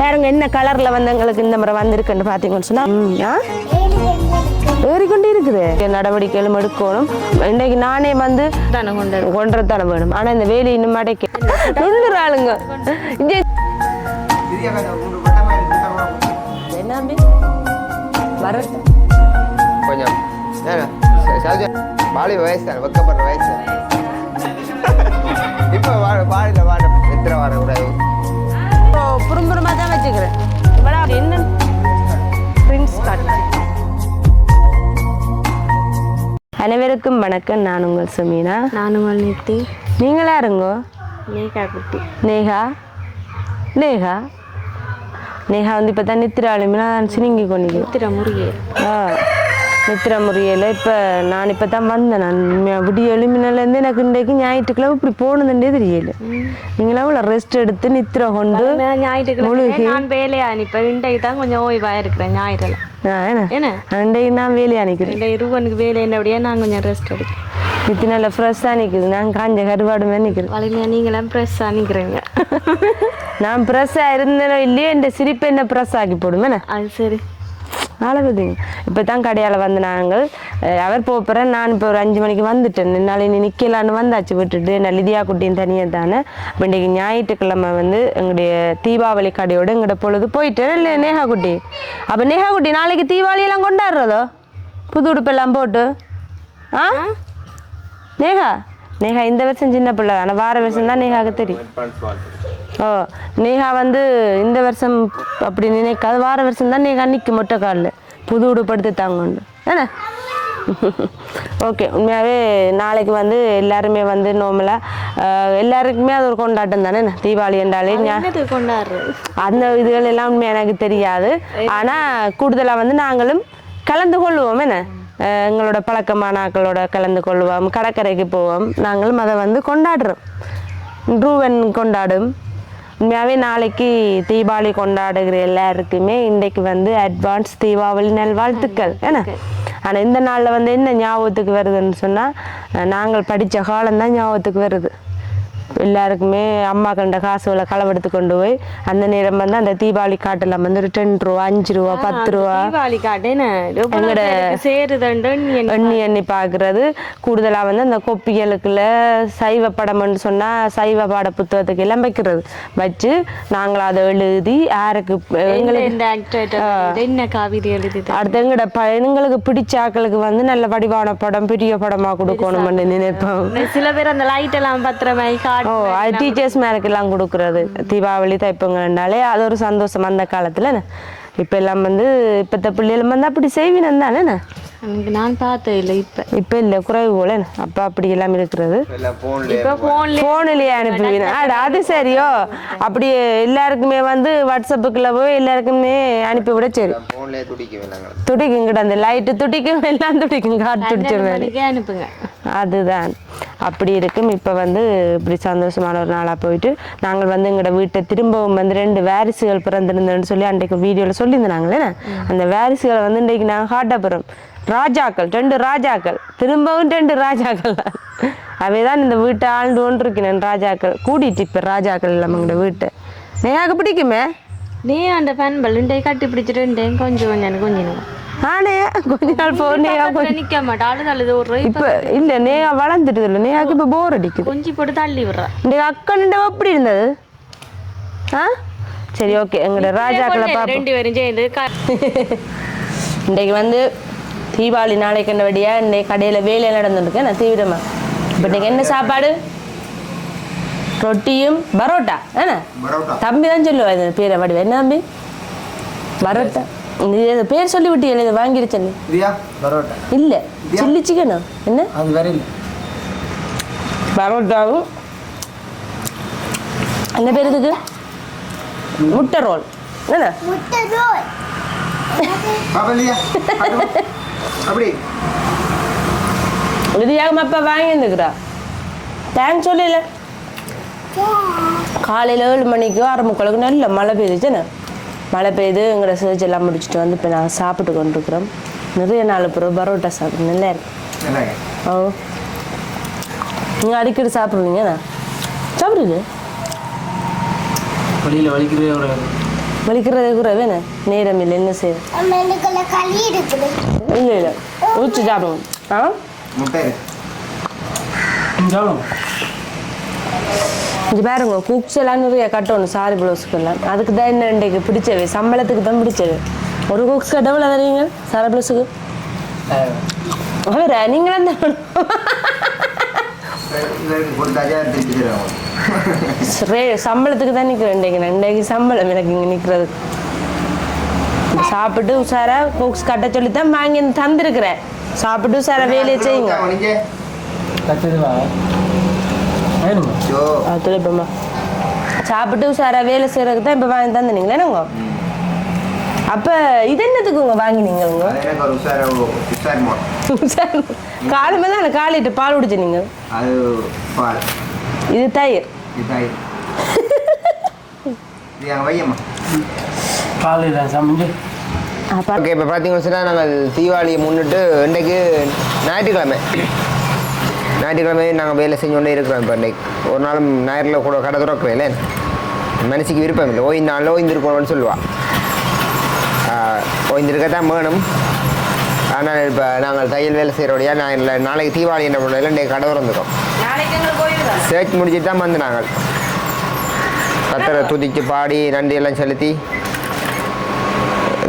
பாருங்க என்ன கலர்ல வந்து எங்களுக்கு இந்த முறை வந்திருக்குன்னு பாத்தீங்கன்னு சொன்னா ஏறிக்கொண்டே இருக்குது. நடவடிக்கைகளும் எடுக்கணும். இன்னைக்கு நானே வந்து கொண்டதான வேணும். ஆனா இந்த வேலி இன்னும் அடைக்க நுண்ணுற ஆளுங்க. கொஞ்சம் ஏன்னா, வயசு தானே வெக்கப்படுற வயசு. இப்போ வாழ வாழில வாழ எத்தனை வரக்கூடாது இப்போ புறம்புறமா தான் வச்சுக்கிறேன். இவடா என்ன? பிரின்ஸ் அனைவருக்கும் வணக்கம். நான் உங்கள் சுமீனா. நானும் உங்கள் நித்தி. நீங்களா இருங்கோ நேகா குட்டி. நேஹா நேஹா நேஹா வந்து இப்போ தான் நித்திராளுமே நான் சினிங்கி கொண்டிக்கு நித்திர முருகே. ஆ. நித்திர முறையில். இப்போ நான் இப்போ தான் வந்தேன். நான் விடிய எலுமினிலேருந்து எனக்கு இன்றைக்கு ஞாயிற்றுக்கிழமை இப்படி போனதுன்றே தெரியல. நீங்களாம் இவ்வளோ ரெஸ்ட் எடுத்து நித்திர கொண்டு நான் ஞாயிற்றுக்கிழமை நான் வேலையா நிப்பேன் இன்றைக்கு தான் கொஞ்சம் ஓய்வா இருக்கிறேன் ஞாயிறுல ஆ, என்ன? இன்றைக்கு நான் வேலையாக நிற்கிறேன் இந்த இருவனுக்கு வேலை என்னபடியா நான் கொஞ்சம் ரெஸ்ட் எடுக்கிறேன். நித்தி நல்ல ஃப்ரெஷ்ஷாக நிற்குது நான் காஞ்ச கருவாடு மாதிரி நிற்கிறேன் வலிமையா நீங்களாம் ப்ரெஸ்ஸாக நிற்கிறீங்க நான் ப்ரெஸ்ஸாக இருந்தேனோ இல்லையோ இந்த சிரிப்பை என்ன ப்ரெஸ் ஆக்கி போடுமே என்ன? அது சரி. அழகுதுங்க இப்போ தான் கடையால் வந்து நாங்கள் அவர் போகிறேன் நான் இப்போ ஒரு அஞ்சு மணிக்கு வந்துட்டேன். என்னால் இனி நிற்கலான்னு வந்தாச்சு விட்டுட்டு நான் லிதியா குட்டியும் தனியாக தானே. அப்போ இன்றைக்கி ஞாயிற்றுக்கிழமை வந்து எங்களுடைய தீபாவளி கடையோட எங்கள்ட பொழுது போயிட்டேன். இல்லை நேஹா குட்டி அப்போ நேஹா குட்டி நாளைக்கு தீபாவளியெல்லாம் கொண்டாடுறதோ? புது உடுப்பெல்லாம் போட்டு? ஆ? நேஹா நேஹா இந்த வருஷம் சின்ன பிள்ளை. ஆனால் வார வருஷம் தான் நேஹாவுக்கு தெரியும் ஓ நேஹா வந்து இந்த வருஷம் அப்படி நினைக்காது வார வருஷம் தான் நேஹா நிற்க மொட்டை காலில் புது உடுப்படுத்து தாங்கன்னு என்ன? ஓகே உண்மையாகவே நாளைக்கு வந்து எல்லாருமே வந்து நார்மலாக எல்லாருக்குமே அது ஒரு கொண்டாட்டம் தானே? தீபாவளி என்றாலே அந்த இதுகள் எல்லாம் உண்மை எனக்கு தெரியாது. ஆனால் கூடுதலாக வந்து நாங்களும் கலந்து கொள்வோம். என்ன? எங்களோட பழக்கமான ஆக்களோட கலந்து கொள்வோம். கடற்கரைக்கு போவோம். நாங்களும் அதை வந்து கொண்டாடுறோம். ரூவன் கொண்டாடும். உண்மையாகவே நாளைக்கு தீபாவளி கொண்டாடுகிற எல்லாருக்குமே இன்றைக்கு வந்து அட்வான்ஸ் தீபாவளி நல்வாழ்த்துக்கள் என்ன ஆனால் இந்த நாளில் வந்து என்ன ஞாபகத்துக்கு வருதுன்னு சொன்னால் நாங்கள் படித்த காலம்தான் ஞாபகத்துக்கு வருது. எல்லாருக்குமே அம்மா கண்ட காசுகளை களவெடுத்து கொண்டு போய் அந்த நேரம் வந்து அந்த தீபாவளி காட்டெல்லாம் வந்து ஒரு டென் ரூபா அஞ்சு ரூபா பத்து ரூபா. தீபாவளி என்ன? எண்ணி எண்ணி பார்க்கறது கூடுதலாக வந்து அந்த கொப்பிகளுக்குள்ள சைவ படம்னு சொன்னால் சைவ பாட புத்தகத்துக்கு எல்லாம் வைக்கிறது. வச்சு நாங்கள் அதை எழுதி யாருக்கு எங்களுக்கு அடுத்து எங்கட ப எங்களுக்கு பிடிச்ச ஆக்களுக்கு வந்து நல்ல வடிவான படம் பெரிய படமாக கொடுக்கணும்னு நினைப்போம். சில பேர் அந்த லைட் எல்லாம் பத்திரமாய் ஓ அது டீச்சர்ஸ் மேலுக்கெல்லாம் கொடுக்குறது. தீபாவளி தைப்பொங்கல்னாலே அது ஒரு சந்தோஷம் அந்த காலத்தில் இப்போ எல்லாம் வந்து இப்போத்த பிள்ளைகள் வந்து அப்படி செய்வினம் தானே எனக்கு நான் பார்த்தது இல்லை இப்ப. இப்போ இல்லை குறைவு போல. அப்போ அப்படி எல்லாம் இருக்கிறது. ஃபோன்லேயே இப்ப போன்ல ஃபோனிலேயே அனுப்புவீங்க அட அது சரியோ. அப்படி எல்லாருக்குமே வந்து வாட்ஸ்அப்புக்குள்ள போய் எல்லாருக்குமே சரி. ஃபோன்லேயே துடிக்குவேன் நாங்கள் துடிக்குங்கிட்ட அந்த லைட்டு துடிக்கும் எல்லாம் துடிக்கும் காட்டு துடிச்ச அனுப்புங்க. அதுதான். அப்படி இருக்கும். இப்போ வந்து இப்படி சந்தோஷமான ஒரு நாளாக போயிட்டு நாங்கள் வந்து எங்களோட வீட்டை திரும்பவும் வந்து ரெண்டு வாரிசுகள் பிறந்திருந்தேன்னு சொல்லி அன்றைக்கு வீடியோவில் சொல்லியிருந்தாங்களே அந்த வாரிசுகளை வந்து இன்றைக்கு நாங்கள் காட்ட போகிறோம் ராஜாக்கள் ரெண்டு ராஜாக்கள் திரும்பவும் ரெண்டு ராஜாக்கள். அவை தான் இந்த வீட்டை ஆழ்ந்து கொண்டு இருக்கிறேன் ராஜாக்கள். கூட்டிட்டு இப்போ ராஜாக்கள் இல்லாமல் எங்களோட வீட்டை. நேயாக்கு பிடிக்குமே? நீ அந்த ஃபேன் பல்லுண்டை கட்டி பிடிச்சிட்டு கொஞ்சம் கொஞ்சம் கொஞ்சம் ஆனே கொஞ்ச நாள் போ நேயா பக்கத்துல நிக்க மாட்டா அழுது அழுது ஒரு இப்போ இல்லை நேயா வளர்ந்துட்டு இல்லை நேயாக்கு இப்போ போர் அடிக்குது. கொஞ்சி போட்டு தள்ளி விடுறா. இந்த அக்கன்ட எப்படி இருந்தது? ஆ? சரி ஓகே எங்களோட ராஜாக்களை பார்ப்போம். ரெண்டு பேரும் சேர்ந்து இன்றைக்கு வந்து தீபாவளி நாளைக்கு என்னபடியா இன்னைக்கு கடையில் வேலை நடந்துருக்கு. நான் தீவிரமா. இப்போ இன்னைக்கு என்ன சாப்பாடு? ரொட்டியும் பரோட்டா. என்ன? பரோட்டா. தம்பி தான் சொல்லுவா இது பேரை வடிவ. என்ன தம்பி? பரோட்டா. நீ இதை பேர் சொல்லி விட்டியல இதை வாங்கிருச்சேன்னு இதுயா பரோட்டா. இல்லை. சில்லி சிக்கனா என்ன? பரோட்டாவும். என்ன பேர் இதுக்கு? முட்டை ரோல். என்ன? பாப்பா இல்லையா? அப்படி. இது ஏகமாப்பா வாங்கியிருந்துக்கிறா தேங்க்ஸ் சொல்லல. காலையில் ஏழு மணிக்கு ஆறு முக்காலுக்கு நல்ல மழை பெய்யுதுச்சுன்னு மழை பெய்யுது எங்களோட சர்ச் எல்லாம் முடிச்சுட்டு வந்து இப்போ நாங்கள் சாப்பிட்டு கொண்டிருக்கிறோம். நிறைய நாள் அப்புறம் பரோட்டா சாப்பிட்டு நல்லா இருக்கு என்னங்க ஓ. நீங்கள் அடிக்கடி சாப்பிடுவீங்க சாப்பிடுங்க வழியில் வலிக்கிறதே வலிக்கிறதே குறைவு என்ன நேரம் இல்லை என்ன செய்ய? இல்லை இல்லை. ஊற்றி சாப்பிடுவோம். ஆ? இங்கே பாருங்க குக்ஸ் எல்லாம் நிறைய கட்டணும் சாரி ப்ளவுஸுக்கெல்லாம். அதுக்கு தான் என்ன இன்றைக்கு பிடிச்சவை சம்பளத்துக்கு தான் பிடிச்சவை ஒரு குக்ஸ் கட்ட எவ்வளோ தருவீங்க சாரி ப்ளவுஸுக்கு? அவரா நீங்களும் தான் ரே சம்பளத்துக்கு தான் நிற்கிறேன் இன்றைக்கு நான் இன்றைக்கு சம்பளம் எனக்கு இங்கே நிற்கிறதுக்கு சாப்பிட்டு உஷாரா குக்ஸ் கட்ட சொல்லி தான் வாங்கி தந்திருக்கிறேன். சாப்பிட்டு உஷாரா வேலையை செய்யுங்க. துளைப்பம்மா சாப்பிட்டு உஷாரா வேலை செய்யறதுக்கு தான் இப்போ வாங்கி தந்துனீங்களே என்னங்க? அப்போ இது என்னத்துக்குங்க வாங்கினீங்க அது எனக்கு ஒரு உஷார உஷாரமா காலமே தான் காலிட்டு பால் குடிச்சு நீங்க? அது பால். இது தயிர். காலையில் சமைஞ்சு ஓகே இப்போ பார்த்தீங்கன்னு சொன்னால் நாங்கள் தீபாவளியை முன்னிட்டு இன்றைக்கு ஞாயிற்றுக்கிழமை ஞாயிற்றுக்கிழமை நாங்கள் வேலை செஞ்சு கொண்டே இருக்கிறோம் இப்போ இன்றைக்கு ஒரு நாளும் ஞாயிறில் கூட கடை திறக்கிறேன் மனசுக்கு விருப்பம் இல்லை ஓய்ந்த நாளில் ஓய்ந்திருக்கணும்னு சொல்லுவாள் ஓய்ந்திருக்கத்தான் வேணும் ஆனால் இப்போ நாங்கள் தையல் வேலை செய்கிறோடையா நான் நாளைக்கு தீபாவளி என்ன பண்ணல இன்றைக்கு கடை திறந்துட்டோம் சேர்ச் முடிச்சுட்டு தான் வந்து நாங்கள் கத்தரை துதிச்சு பாடி நன்றி எல்லாம் செலுத்தி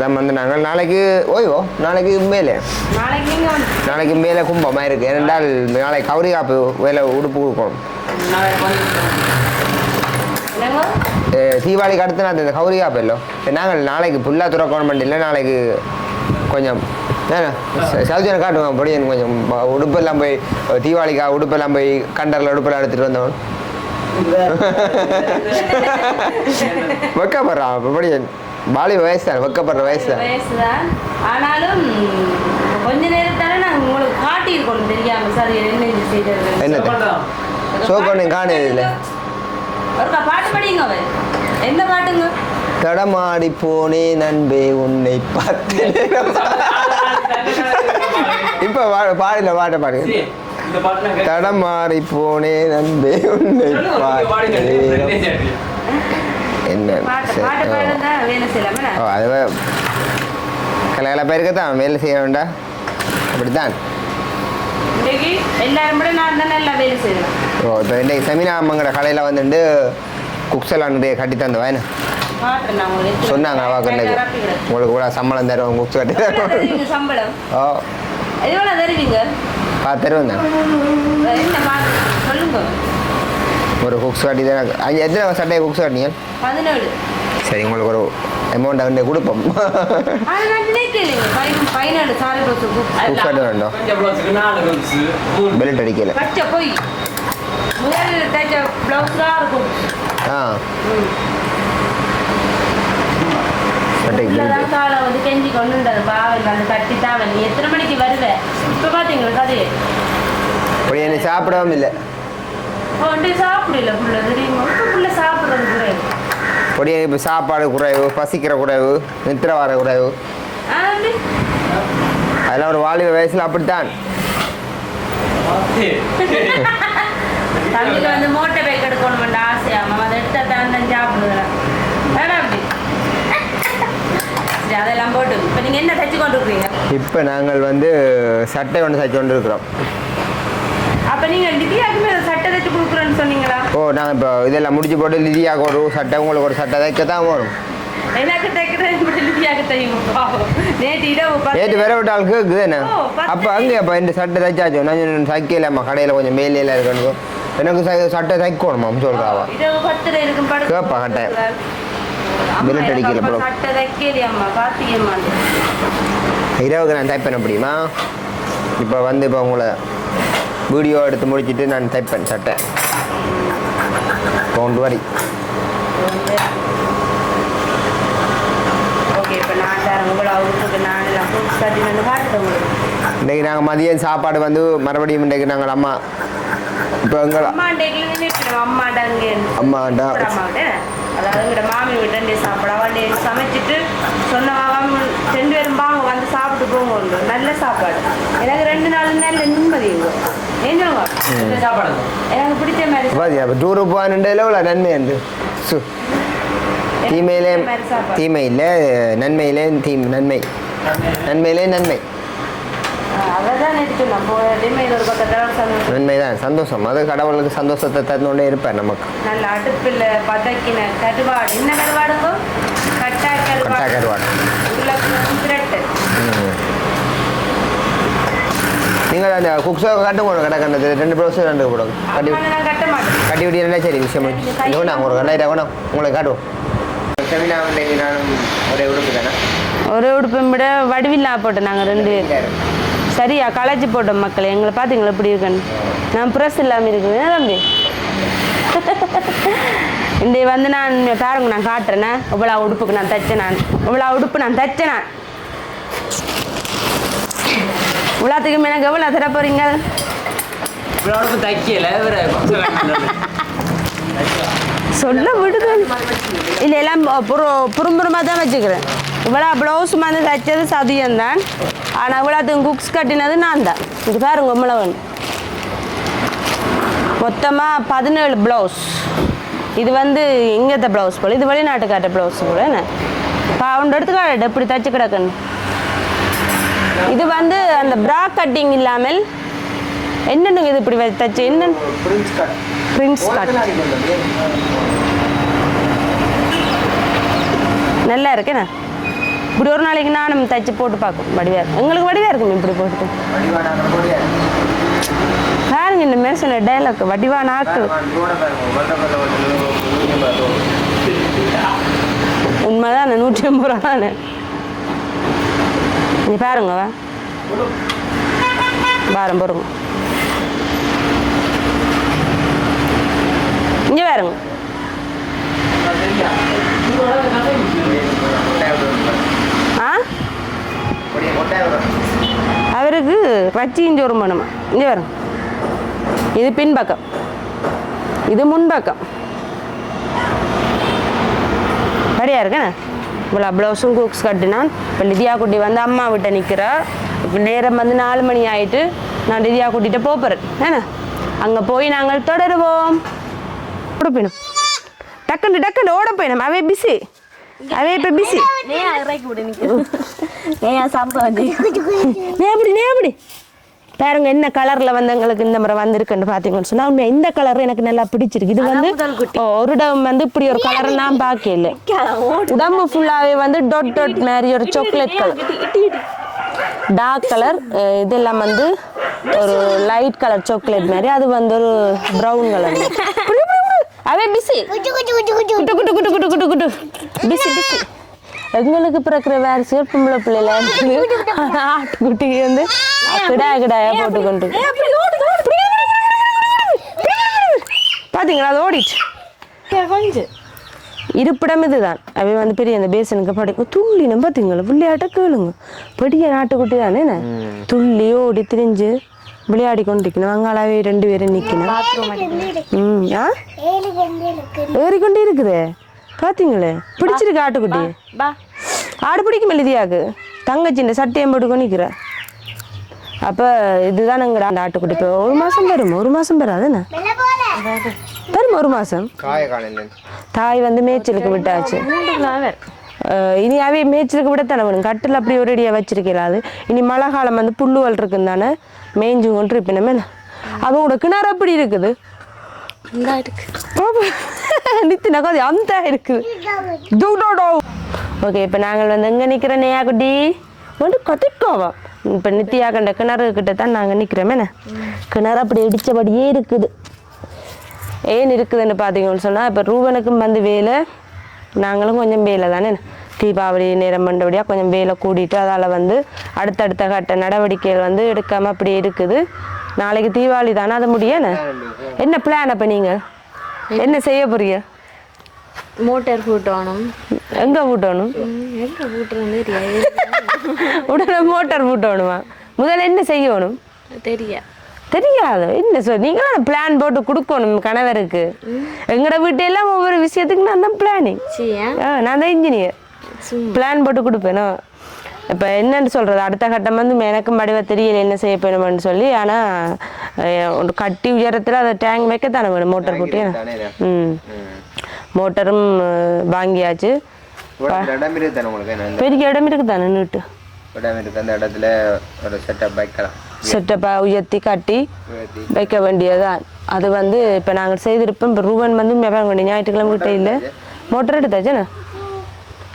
தான் வந்து நாங்கள் நாளைக்கு ஓய்வோ? நாளைக்கு மேலே. நாளைக்கு மேலே கும்பமாக இருக்குது ஏனென்றால் நாளைக்கு கௌரி காப்பு வேலை உடுப்பு கொடுக்கணும். தீபாவளிக்கு அடுத்து நான் இந்த கௌரி காப்பு இல்லை. நாங்கள் நாளைக்கு ஃபுல்லாக துறக்கணும் இல்லை நாளைக்கு கொஞ்சம் சவுஜனை காட்டுவோம் அப்படி எனக்கு கொஞ்சம் உடுப்பெல்லாம் போய் தீபாவளிக்கா உடுப்பெல்லாம் போய் கண்டரில் உடுப்பெல்லாம் எடுத்துகிட்டு வந்தவன். வெக்கப்படுறான் அப்படி பாலி வயசு தான் வெக்கப்படுற வயசு தான். ஆனாலும் கொஞ்ச நேரத்தால நாங்கள் உங்களுக்கு காட்டியிருக்கோம் தெரியாம சார் என்ன இது செய்தது? என்னது? சோக்கொண்டு காணுது இல்லை. ஒருக்கா பாட்டு படிங்க அவன் என்ன பாட்டுங்க? தடமாடி போனே நண்பே உன்னை பார்த்து இப்ப வா- பாடல பாட்ட நான் தடமாறி போனே நண்பே உன்னை என்ன அது கலகலப்பாக இருக்கத்தான் வேலை செய்ய வேண்டாம் அப்படித்தான் தானே ஓ இப்போ இன்னைக்கு செமினா அம்மங்கிற கடையில் வந்துட்டு குக்ஸ் எல்லாம் நிறைய கட்டி தந்தவா என்ன? சொன்னாங்க நிரப்பிக்கிறேன். உங்களுக்கு கூட சம்பளம் தருவோம் குக்ஸ் கட்டி எவ்வளவு தருவோம். தருவீங்க சம்பளம்? ஓ. எவ்வளோ தருவீங்க? பார்த்து தருவோம் தான் சொல்லுங்க. ஒரு குக்ஸ் கட்டி தான் எத்தனை சட்டையை குக்ஸ் கட்டினீங்க? பதினேழு. சரி உங்களுக்கு ஒரு அமௌண்ட் வந்து கொடுப்போம். குக்ஸ் கட்ட வேண்டாம் பெல்ட் அடிக்கல. பச்சை போய் முதல் தைச்ச ப்ளவுஸ் தான் காலை வந்து கெஞ்சி கொண்டு வந்தாரு பாவல் அந்த கட்டி தான் எத்தனை மணிக்கு வருவேன் இப்போ பார்த்தீங்களா கதையை அப்படி என்னை சாப்பிடவும் இல்லை. கொண்டு சாப்பிடல புள்ள தெரியுமா? இப்போ புள்ள சாப்பிட்றது குறைவு. இப்போ சாப்பாடு குறைவு பசிக்கிற குறைவு நித்திர வர குறைவு? அதெல்லாம் ஒரு வாலிப வயசில் அப்படித்தான். தம்பிக்கு வந்து மோட்டை பைக் எடுக்கணுமெண்ட் ஆசையாமா அதை எடுத்தா தான் தான் சாப்பிடுவேன் வேணாம் அப்படி சரி அதெல்லாம் போட்டு. இப்போ நீங்கள் என்ன தைச்சு கொண்டு இருக்கிறீங்க இப்போ நாங்கள் வந்து சட்டை ஒன்று தைச்சு கொண்டு இருக்கிறோம் அப்போ நீங்கள் திவ்யாக்குமே ஒரு சட்டை தைச்சு கொடுக்குறேன்னு சொன்னீங்களா? ஓ நாங்கள் இப்போ இதெல்லாம் முடிச்சு போட்டு லிதியாவுக்கு ஒரு சட்டை உங்களுக்கு ஒரு சட்டை தைக்க தான் வரும். எனக்கு தைக்கிறேன் இப்படி பாவம் நேற்று இரவு நேற்று வேற விட்ட ஆளுக்கு இருக்குது என்ன அப்போ அங்கே அப்போ இந்த சட்டை தைச்சாச்சு. நான் தைக்கலாமா கடையில் கொஞ்சம் மேலையில் இருக்கணும் எனக்கு சட்டை தைக்கணுமாம் சொல்கிறாவா இரவு பத்துல இருக்கும் கேப்பா, கட்டாயம். எனக்கு அடிக்கல பாத்தீங்கம்மா இரவுக்கு நான் தைப்பேன் அப்படியுமா இப்போ வந்து இப்போ உங்களை வீடியோ எடுத்து முடிச்சிட்டு நான் தைப்பேன் சட்டை. கொண்டு வரி இன்றைக்கி நாங்கள் மதியம் சாப்பாடு வந்து மறுபடியும் இன்றைக்கு நாங்கள் அம்மா இப்போ எங்கள் அம்மாண்டா அதாவது எங்களோட மாமி வீட்டு ரெண்டு சாப்பிட அவள் சமைச்சிட்டு சொன்ன மாமி ரெண்டு பேரும் வாங்க வந்து சாப்பிட்டு போங்க உண்டு. நல்ல சாப்பாடு. எனக்கு ரெண்டு நாள் நல்ல நிம்மதிங்க ஏன் சொல்லுங்க? சாப்பாடு? எனக்கு பிடிச்ச மாதிரி டூருக்கு போகானுன்றதுல இவ்வளோ நன்மை உண்டு சு. தீமையிலே தீமையில் நன்மையிலே தீ நன்மை. நன்மையிலே நன்மை. உண்மைதான் சந்தோஷம். அது கடவுளுக்கு சந்தோஷத்தை தந்துட்டே இருப்பார் நமக்கு. நல்ல அடுப்பில் பதக்கின கருவாடு. என்ன கருவாடுங்கோ கட்டா கட்டா கருவாடு. நீங்கள் அந்த குக்ஸோ கட்டும் போடும் கடை கண்டது. ரெண்டு ப்ளவுஸும் ரெண்டு போடும் கட்டி கட்டி விட்டீங்கன்னா சரி விஷயம் வேணாம் ஒரு கண்டாயிரம் வேணாம் உங்களுக்கு காட்டுவோம். ஒரே உடுப்பு தானே? ஒரே உடுப்பை விட வடிவில்லா போட்டு நாங்கள் ரெண்டு. பேரும் சரியா? களைச்சி போட்டோம் மக்கள் எங்களை பார்த்தீங்களா எப்படி இருக்குன்னு? நான் ப்ரெஸ் இல்லாமல் இருக்குது. ஏன் தம்பி? இந்த வந்து நான் பாருங்க நான் காட்டுறேனே. இவ்வளோ உடுப்புக்கு நான் தைச்சேன் நான். இவ்வளோ உடுப்பு நான் தைச்சேன் நான். இவ்வளோத்துக்கும் எனக்கு எவ்வளோ தர வேற சொல்ல விடுது இல்லை எல்லாம் புரு புறம்புறமாக தான் வச்சுக்கிறேன். இவ்வளோ ப்ளவுஸ் வந்து தைச்சது சதியம் தான் ஆனால் இவ்வளோத்துக்கும் குக்ஸ் கட்டினது நான் தான். இது பாருங்க உம்மளவன். மொத்தமாக பதினேழு ப்ளவுஸ் இது வந்து இங்கத்த ப்ளவுஸ் போல் இது வெளிநாட்டுக்காட்ட ப்ளவுஸ் போல என்ன? பவுண்ட் எடுத்து காட்டு எப்படி தச்சு கிடக்குன்னு. இது வந்து அந்த ப்ரா கட்டிங் இல்லாமல் என்னென்னுங்க இது இப்படி தச்சு என்ன பிரின்ஸ் கட் நல்லா இருக்கேண்ணா இப்படி ஒரு நாளைக்கு நானும் தைச்சு போட்டு பார்க்கும். வடிவா எங்களுக்கு வடிவா இருக்கும் இப்படி போட்டு. பாருங்க இந்த மேசன டைலாக் வடிவா நாக்கு. உண்மைதான் நூற்றி ஐம்பது ரூபா தானே. நீ பாருங்க வா. பாரம் பாருங்க. இங்கே பாருங்க ஆ அவருக்கு ரச்சியும் சோறும் பண்ணுமா இங்கே வரும் இது பின்பக்கம். இது முன்பக்கம். சரியா இருக்கேண்ணே இவ்வளோ ப்ளவுஸும் குக்ஸ் கட்டினான். இப்போ லிதியா குட்டி வந்து அம்மா விட்ட நிற்கிறா இப்போ நேரம் வந்து நாலு மணி ஆயிட்டு நான் லிதியா குட்டிகிட்ட போகிறேன் ஏண்ணா அங்கே போய் நாங்கள் தொடருவோம். ஓட போயிடும் டக்குண்டு டக்குண்டு ஓட போயிடும் அவே பிஸி அவே இப்போ பிஸி ஏன் இறக்கி விடு நிற்கிறேன் ஏன் சாப்பிட்டு நீ எப்படி நீ எப்படி பாருங்க என்ன கலர்ல வந்து எங்களுக்கு இந்த முறை வந்திருக்குன்னு பாத்தீங்கன்னு சொன்னா உண்மையா இந்த கலர் எனக்கு நல்லா பிடிச்சிருக்கு. இது வந்து ஒரு இடம் வந்து இப்படி ஒரு கலர் நான் பார்க்கல. உடம்பு ஃபுல்லாவே வந்து டொட் டொட் மாதிரி ஒரு சாக்லேட் கலர் டார்க் கலர் இதெல்லாம் வந்து ஒரு லைட் கலர் சாக்லேட் மாதிரி அது வந்து ஒரு ப்ரௌன் கலர் அவன் busy. Kutu kutu kutu kutu. Kutu kutu kutu kutu kutu kutu. Bisik bisik. எங்களுக்கு பிறக்கிற வேற சிறு முள்ள பிள்ளைல ஆட்டுக்குட்டிக்கு வந்து கிடாய கிடாயா போட்டுக்கொண்டு. பாத்தீங்களா அது ஓடிட்டு இருப்பிடம் இதுதான். அவை வந்து பெரிய அந்த பேசனுக்கு படைக்கும் துள்ளினம் பார்த்தீங்களா விளையாட்ட கேளுங்க. பெரிய நாட்டுக்குட்டி தானே துள்ளி ஓடி திரிஞ்சு விளையாடி கொண்டிருக்கணும் அங்காளாவே ரெண்டு பேரும் நிக்கணும். ம் ஆ? ஏறிக்கொண்டே இருக்குது. பாத்தீங்களே? பிடிச்சிருக்கு ஆட்டுக்குட்டி ஆடு பிடிக்கும் எழுதியாக்கு தங்கச்சி இந்த சட்டையம் போட்டுக்கோ நிற்கிற அப்போ இதுதான் எங்கடா அந்த ஆட்டுக்குட்டி. இப்போ ஒரு மாதம் வரும் ஒரு மாதம் போல வரும் ஒரு மாதம் தாய் வந்து மேய்ச்சலுக்கு விட்டாச்சு. இனி அவைய மேய்ச்சலுக்கு விடத்தானே வேணும்? கட்டில் அப்படி ஒரு அடியாக வச்சிருக்கிறாது இனி மழை காலம் வந்து புல்லுவல் இருக்குன்னு தானே மேய்ஞ்சு கொண்டு இருப்பினமே அவங்களோட கிணறு அப்படி இருக்குது? நித்தின கதை அந்த இருக்குது. ஓகே இப்போ நாங்கள் வந்து எங்கே நிற்கிறோம் நேயா குட்டி? வந்து கத்திக்கோவா இப்போ நித்தியா கண்ட கிணறு கிட்ட தான் நாங்கள் நிற்கிறோமே கிணறு அப்படி இடித்தபடியே இருக்குது. ஏன் இருக்குதுன்னு பார்த்தீங்கன்னு சொன்னால் இப்போ ரூபனுக்கும் வந்து வேலை நாங்களும் கொஞ்சம் வேலை தானே தீபாவளி நேரம் பண்ணபடியாக கொஞ்சம் வேலை கூட்டிட்டு அதால் வந்து அடுத்தடுத்த கட்ட நடவடிக்கைகள் வந்து எடுக்காமல் அப்படியே இருக்குது. நாளைக்கு தீபாவளி தானே அது முடியண்ணே என்ன? பிளான் அப்போ நீங்கள் என்ன செய்ய போறீங்க? மோட்டார் போட்டோணும். எங்கே பூட்டணும்? எங்க போட்டுறது உடனே மோட்டார் பூட்டணுமா? முதல்ல என்ன செய்யணும்? தெரியா. தெரியாது. என்ன சொல் நீங்களும் பிளான் போட்டு கொடுக்கணும் கணவருக்கு? எங்களோட வீட்டெல்லாம் ஒவ்வொரு விஷயத்துக்கு நான் தான் பிளானிங் நான் தான் இன்ஜினியர் பிளான் போட்டு கொடுப்பேனோ? இப்போ என்னன்னு சொல்கிறது அடுத்த கட்டம் வந்து எனக்கும் வடிவ தெரியல என்ன செய்ய போயணும்னு சொல்லி ஆனால் கட்டி உயரத்தில் அதை டேங்க் வைக்கத்தானே வேணும் மோட்டர் போட்டு. ம். மோட்டரும் வாங்கியாச்சு. பெரிய இடம் இருக்குது தானே நீட்டு இடம் இருக்குது அந்த இடத்துல ஒரு செட்டப் வைக்கலாம். செட்டப்பாக உயர்த்தி கட்டி. வைக்க வேண்டியதுதான். அது வந்து இப்போ நாங்கள் செய்திருப்போம் இப்போ ரூபன் வந்து ஞாயிற்றுக்கிழமை கிட்ட இல்லை. மோட்டர் எடுத்தாச்சுண்ணே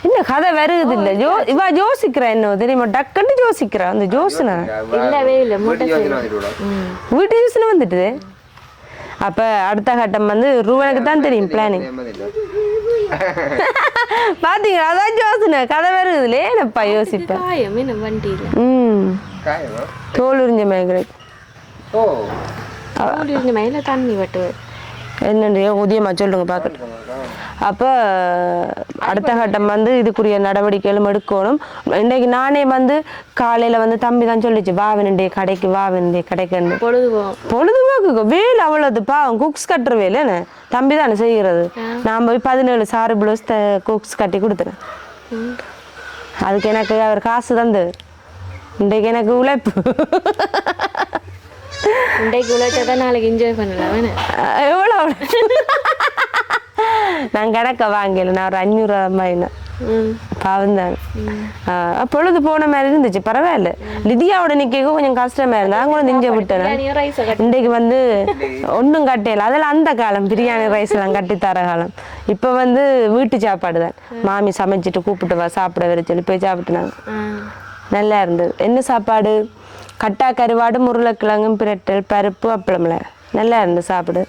என்ன கதை வருது இல்லை ஜோ இவா யோசிக்கிறா என்ன தெரியுமா? டக்குன்னு யோசிக்கிறா அந்த ஜோசுனா. இல்லவே இல்லை வீட்டு யோசனை வந்துட்டு. வீட்டு அப்போ அடுத்த கட்டம் வந்து ரூபனுக்கு தான் தெரியும் பிளானிங். பார்த்தீங்களா அதான் யோசனை. கதை வருதுல. ஏனப்பா யோசிப்பேன் காயம் என்ன வண்டியில்? ம்? தோல் உறிஞ்ச மேகலை. ஓ. இருந்த மேலே தண்ணி வெட்டுவார் என்னன்றியோ உதயமா சொல்லுங்க பார்க்கட்டும் அப்போ அடுத்த கட்டம் வந்து இதுக்குரிய நடவடிக்கைகளும் எடுக்கணும். இன்றைக்கு நானே வந்து காலையில் வந்து தம்பி தான் சொல்லிச்சு வா வேண்டிய கடைக்கு வா வேண்டிய கடைக்குன்னு பொழுதுவோம் பொழுதுபோக்கு. வேலை அவ்வளோது பாவம். குக்ஸ் கட்டுற வேலைன்னு தம்பி தானே செய்கிறது நான் போய் பதினேழு சாறு ப்ளவுஸ் குக்ஸ் கட்டி கொடுத்துறேன் அதுக்கு எனக்கு அவர் காசு தந்து. இன்றைக்கு எனக்கு உழைப்பு. இன்றைக்கு உழைச்சா தான் நாளைக்கு என்ஜாய் பண்ணலாம் எவ்வளோ நான் கணக்க வாங்கல நான் ஒரு அஞ்சூறு பாவம் தான் பொழுது போன மாதிரி இருந்துச்சு பரவாயில்ல. லிதியாவோட நிக்க கொஞ்சம் கஷ்டமா இருந்தா கூட நெஞ்ச விட்டேன். இன்றைக்கு வந்து ஒன்றும் கட்டையில அதெல்லாம் அந்த காலம் பிரியாணி ரைஸ் எல்லாம் கட்டி தர காலம். இப்போ வந்து வீட்டு சாப்பாடு தான். மாமி சமைச்சிட்டு கூப்பிட்டு வா சாப்பிட வர சொல்லி போய் சாப்பிட்டுனாங்க. நல்லா இருந்தது. என்ன சாப்பாடு? கட்டா கருவாடு உருளைக்கிழங்கும் பிரட்டல் பருப்பு அப்பளம்ல. நல்லா இருந்தது சாப்பிடு.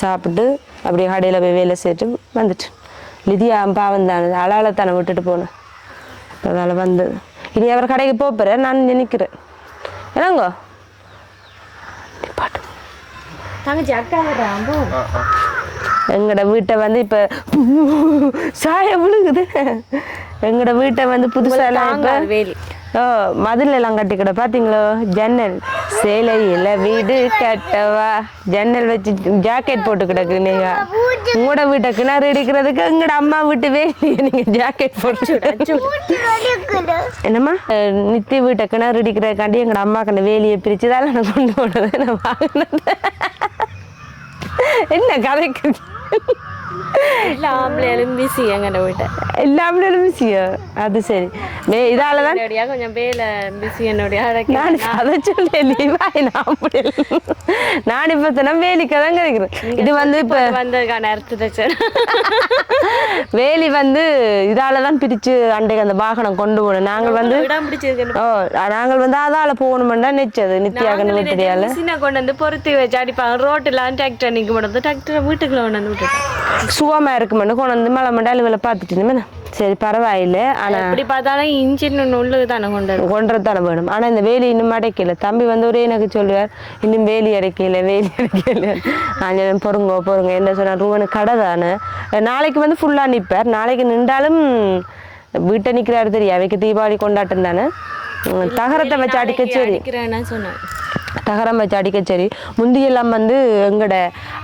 சாப்பிட்டு அப்படியே கடையில் போய் வேலை செய்துட்டு வந்துட்டு. லிதியா பாவம் தானே. அழால தானே விட்டுட்டு போனேன். அதனால் வந்தது இனி அவர் கடைக்கு போகிறேன் நான் நினைக்கிறேன் என்னங்கோ? போ எங்களோட வீட்டை வந்து இப்போ சாய விழுகுது. எங்களோட வீட்டை வந்து புதுசாக மதில் எல்லாம் கட்டிக்கிட பார்த்தீங்களோ ஜன்னல். சேலையில் வீடு கட்டவா? ஜன்னல் வச்சு ஜாக்கெட் போட்டு கிடக்கு நீங்க உங்களோட வீட்டை கிணறு இடிக்கிறதுக்கு எங்களோட அம்மா வீட்டு வேலையை நீங்க ஜாக்கெட் போட்டு என்னம்மா? நித்தி வீட்டை கிணறு இடிக்கிறதுக்காண்டி எங்களோட அம்மா கண்ட வேலியை பிரிச்சு தான் நான் கொண்டு போனது நான் வாங்கினது என்ன கதைக்கு? இல்லை ஆம்பளையாலும் பிஸி எங்கட வீட்டை எல்லாமே விஷயம் அது சரி மே இதால தான் என்னுடைய கொஞ்சம் வேலை பிஸி என்னுடைய நான் அதை சொல்ல லீவாய் நான் அப்படி. நான் இப்போ தினம் வேலிக்கு தான் கிடைக்கிறேன் இது வந்து இப்போ வந்ததுக்கான அர்த்தத்தை சார் வேலி வந்து இதால தான் பிரிச்சு அன்றைக்கு அந்த வாகனம் கொண்டு போகணும் நாங்கள் வந்து ஓ நாங்கள் வந்து அதால போகணுமெண்டா நிச்சது நித்யாகன் வீட்டுடையால மிஷினை கொண்டு வந்து பொருத்தி வச்சு அடிப்பாங்க ரோட்டுலாம் டிராக்டர் நிற்க மாட்டோம் டிராக்டரை வீட்டுக்குள்ள கொண்டு வந்து விட்டுட்டேன் சுகமா இருக்குமெண்டு கொண்டு வந்து மலை மண்டால் இவளை பார்த்துட்டு இருந்தேன் சரி பரவாயில்லை. ஆனா எப்படி பார்த்தாலும் இன்ஜின் உள்ளது தானே கொண்டு வரும் கொண்டுறதான வேணும். ஆனால் இந்த வேலி இன்னும் அடைக்கல. தம்பி வந்து ஒரே எனக்கு சொல்லுவார் இன்னும் வேலி அடைக்கல வேலி அடைக்கல. நான் பொறுங்க பொறுங்க. என்ன சொன்னார்? ரூவனு கடை தானே நாளைக்கு வந்து ஃபுல்லாக நிற்பார் நாளைக்கு நின்றாலும் வீட்டை நிற்கிறாரு தெரியும் அவைக்கு தீபாவளி கொண்டாட்டம் தானே? தகரத்தை வச்சு அடிக்க சரி. சொன்னேன் தகரம் வச்சு அடிக்க சரி முந்தியெல்லாம் வந்து எங்களோட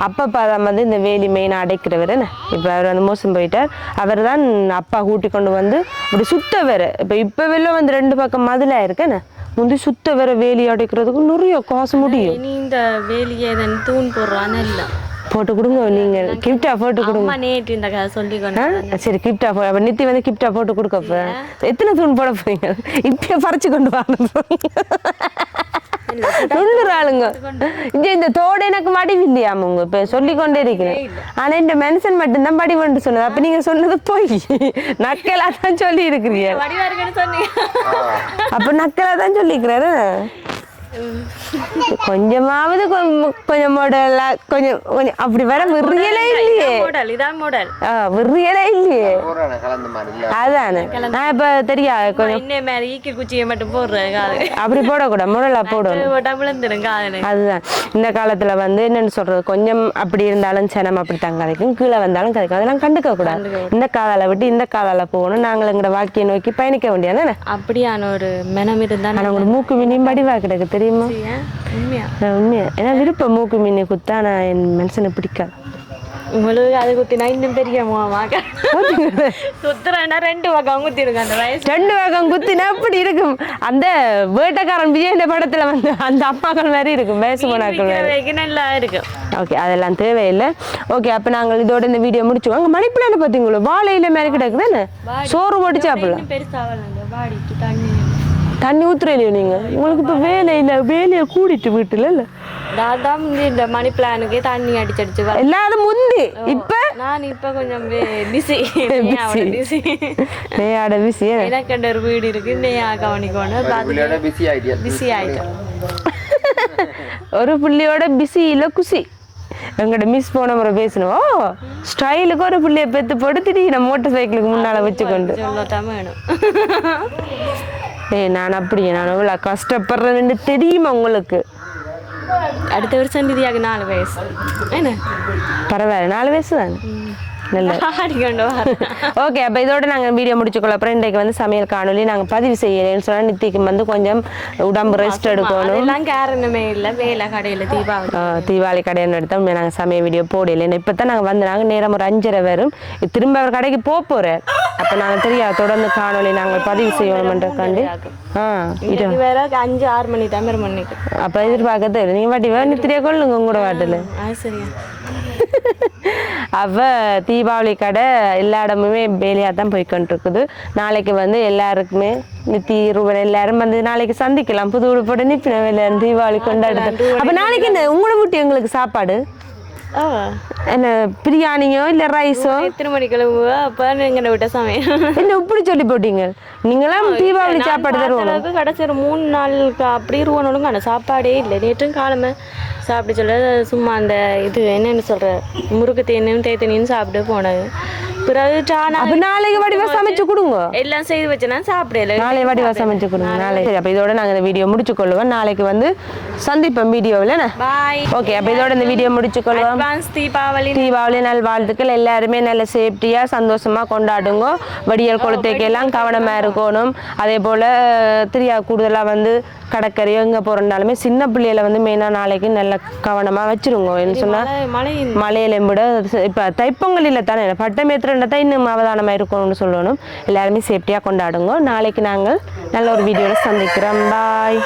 அப்பப்பா தான் வந்து இந்த வேலி மெயினாக அடைக்கிறவர் இப்போ அவர் வந்து மோசம் போயிட்டார். அவர் தான் அப்பா கூட்டி கொண்டு வந்து இப்படி சுத்த வேற இப்போ இப்போ வெளில வந்து ரெண்டு பக்கம் மதிலாக இருக்கேன்னு முந்தி சுத்த வேற வேலி அடைக்கிறதுக்கு நிறைய காசு முடியும். இனி இந்த வேலியை இதன் தூண் போடுறான்னு இல்லை. போட்டு கொடுங்க நீங்கள் கிஃப்டா போட்டு கொடுங்க. நேற்று இந்த கதை சொல்லி கொண்டு ஆ? சரி கிஃப்டா போ அப்போ நித்தி வந்து கிஃப்டா போட்டு கொடுக்க எத்தனை தூண் போட போறீங்க? இப்பயே பறிச்சு கொண்டு வாங்க. ஆளுங்க இந்த இந்த தோடு எனக்கு வடிவில்லையாம உங்க இப்ப சொல்லி கொண்டே இருக்கிறேன் ஆனா இந்த மனுஷன் மட்டும்தான் வடிவண்டு சொன்னது அப்ப நீங்க சொன்னது போய் நக்கலா தான் சொல்லி இருக்கிறீங்க வடிவா அப்ப நக்கலா தான் சொல்லிக்கிறாரு கொஞ்சமாவது கொஞ்சம் கொஞ்சம் மாடலா கொஞ்சம் கொஞ்சம் அப்படி வர விரியலே இல்லையே. மாடல் இதான் மாடல் ஆ விரியலே இல்லையே. அதானே. நான் இப்ப தெரியா கொஞ்சம் இன்னும் மேல ஈக்கி குச்சியை மட்டும் போடுறேன் காது. அப்படி போடக்கூடாது முரலா போடணும். போட்டா விழுந்துடும் காது அதுதான். இந்த காலத்துல வந்து என்னன்னு சொல்றது கொஞ்சம் அப்படி இருந்தாலும் சனம் அப்படித்தான் கிடைக்கும். கீழே வந்தாலும் கிடைக்கும். அதெல்லாம் கண்டுக்க கூடாது. இந்த காதால விட்டு இந்த காதால போகணும். நாங்கள் எங்களோட வாழ்க்கையை நோக்கி பயணிக்க வேண்டியதானே அப்படியான ஒரு மனம் இருந்தா மூக்கு மினியும் படிவா கிடக்கு தெரியுமா ஏன்? உண்மையா? ஏன்னா விருப்பம் மூக்கு மின்னி குத்தா நான் என் மனுஷனை பிடிக்காது. உங்களுக்கு அது குத்தினா இன்னும் பெரிய மாமாக்க சுத்துறேன்னா ரெண்டு பக்கம் குத்திருங்க அந்த வயசு. ரெண்டு வேகம் குத்தினா அப்படி இருக்கும்? அந்த வேட்டைக்காரன் விஜய் இந்த படத்துல வந்து அந்த அம்மாக்கள் மாதிரி இருக்கும் வயசு போனாக்கள் நல்லா இருக்கும். ஓகே அதெல்லாம் தேவையில்லை. ஓகே அப்போ நாங்கள் இதோட இந்த வீடியோ முடிச்சுக்கோங்க அங்கே மணிப்பிளான பார்த்தீங்களோ வாழையில மாதிரி கிடக்குதானே சோறு போட்டு சாப்பிடலாம். பாடிக்கு தண்ணி ஊத்துறலையோ நீங்க? உங்களுக்கு இப்போ வேலை இல்லை வேலையை கூடிட்டு வீட்டுல இல்லை? முந்தி இந்த மணி பிளானுக்கே தண்ணி அடிச்சு அடிச்சு எல்லாரும் முந்தி இப்போ? நான் இப்ப கொஞ்சம் பிஸி பிஸி நேயாட பிஸி எனக்கு ஒரு வீடு இருக்கு நெய்யா கவனிக்கணும் பிஸி ஆகிட்டியா பிஸி ஆயிட்டோம். ஒரு புள்ளியோட பிஸி இல்லை குசி. எங்கள்கிட்ட மிஸ் போன முறை பேசணும் ஸ்டைலுக்கு ஒரு புள்ளியை பெத்து போட்டு திடீர்னு மோட்டர் சைக்கிளுக்கு முன்னால வச்சுக்கொண்டு. நான் அப்படியே நான் இவ்வளோ கஷ்டப்படுறேன்னு தெரியுமா உங்களுக்கு? அடுத்த வருஷம் நிதியாக நாலு வயசு. என்ன? பரவாயில்ல நாலு வயசு தானே? ஓகே அப்போ இதோட நாங்கள் வீடியோ முடிச்சுக்கொள்ள அப்புறம் இன்றைக்கு வந்து சமையல் காணொலி நாங்கள் பதிவு செய்யலைன்னு சொன்னால் நித்திக்கு வந்து கொஞ்சம் உடம்பு ரெஸ்ட் எடுக்கணும். காரணமே இல்லை. வேலை கடையில தீபாவளி. ஆ, தீபாவளி கடைன்னு எடுத்தா உண்மையா நாங்கள் சமையல் வீடியோ போடல இப்போ தான் நாங்கள் வந்து நாங்கள் நேரம் ஒரு அஞ்சரை வரும். திரும்ப அவர் கடைக்கு போக போகிறேன் அப்போ நாங்கள் தெரியாது. தொடர்ந்து காணொலி நாங்கள் பதிவு செய்யணுமென்றக்காண்டி ஆ இது இன்னைக்கு வேற அஞ்சு ஆறு மணி தான் மேல் மணிக்கு அப்போ எதிர்பார்க்க தேவை நீங்கள் வாட்டி நித்திரியா கொள்ளுங்க உங்களோட வாட்டில். சரியா. அவ தீபாவளி கடை எல்லா இடமுமே வேலையாக தான் போய்க்கொண்டு இருக்குது நாளைக்கு வந்து எல்லாருக்குமே நித்தி ரூபன் எல்லாரும் வந்து நாளைக்கு சந்திக்கலாம். புது உடுப்போட நிப்பின தீபாவளி கொண்டாடுது அப்போ நாளைக்கு என்ன உங்களோட வீட்டு எங்களுக்கு சாப்பாடு? என்ன பிரியாணியோ இல்லை ரைஸோ எத்தனை மணி கிளம்புவோ? அப்போ எங்களை விட்ட சமயம் என்ன இப்படி சொல்லி போட்டீங்க? நீங்களாம் தீபாவளி சாப்பாடு அளவுக்கு கடைசி ஒரு மூணு நாளுக்கு அப்படி இருவானோடும் கடை சாப்பாடே இல்லை. நேற்றும் காலமே சாப்பிட சொல்ல சும்மா அந்த இது என்னன்னு சொல்ற முறுக்கு தேனும் தேத்தனியும் சாப்பிட்டு போனது. பிறகு அப்போ நாளைக்கு வடிவா சமைச்சு கொடுங்க. எல்லாம் செய்து வச்சேன்னா சாப்பிடல. நாளை வடிவா சமைச்சு கொடுங்க. நாளைக்கு சரி அப்போ இதோட நாங்கள் இந்த வீடியோ முடிச்சு கொள்ளுவோம் நாளைக்கு வந்து சந்திப்போம் வீடியோவில் பாய் ஓகே அப்போ இதோட இந்த வீடியோ முடிச்சு கொள்வோம் தீபாவளி தீபாவளி நல் வாழ்த்துக்கள். எல்லாருமே நல்ல சேஃப்டியாக சந்தோஷமாக கொண்டாடுங்க. வடியல் கொளுத்தைக்கெல்லாம் கவனமாக இருக்கணும். அதே போல் திரியா கூடுதலாக வந்து கடற்கரையோ எங்கே போகிறனாலுமே சின்ன பிள்ளைகளை வந்து மெயினாக நாளைக்கு நல்ல கவனமாக வச்சிருங்க சொன்னால் மலையில விட இப்போ தைப்பொங்கலில் தானே? பட்டமேத்திரண்ட தான் இன்னும் அவதானமாக இருக்கணும்னு சொல்லணும். எல்லாருமே சேஃப்டியாக கொண்டாடுங்க. நாளைக்கு நாங்கள் நல்ல ஒரு வீடியோவில் சந்திக்கிறோம். பாய்